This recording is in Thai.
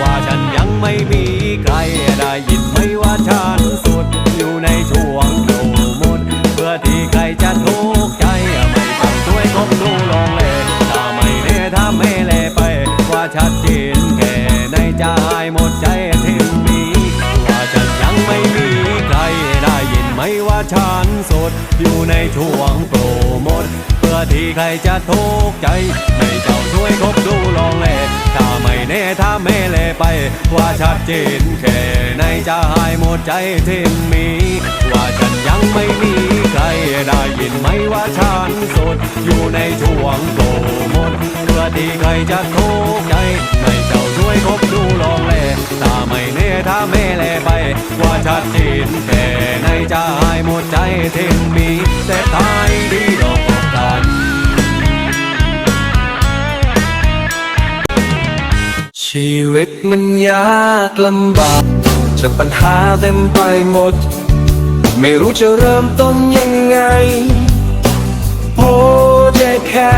ว่าฉันยังไม่มีใครได้ยินไหมว่าฉันสุดอยู่ในช่วงโปรโมทเพื่อที่ใครจะทุกข์ใจไม่ต้องช่วยคบดูลองเลยถ้าไม่แน่ถ้าไม่เล่ไป ว่าชัดเจนแค่ในใจหมดใจทิ้งมีว่าฉันยังไม่มีใครได้ยินไหมว่าฉันสดอยู่ในช่วงโปรโมท อที่ใครจะทุกข์ใจไม่เจ้าช่วยคบดูลองเลถ้าไม่แน่ถ้าไม่เลไป ว่าชัดเจนแค่ในใจหายหมดใจที่มี ว่าฉันยังไม่มีใครได้ยินไหมว่าฉันสด อยู่ในช่วงโปรโมทเพื่อที่ใครจะทุกข์ใจ ให้เจ้าช่วยคบดูลองแลถ้าไม่แน่ถ้าไม่แลไป ว่าชัดเจนแค่ในใจหมดใจที่มี ชีวิตมันยากลำบากจากปัญหาเต็มไปหมด ไม่รู้จะเริ่มต้นยังไงโอ้ได้แค่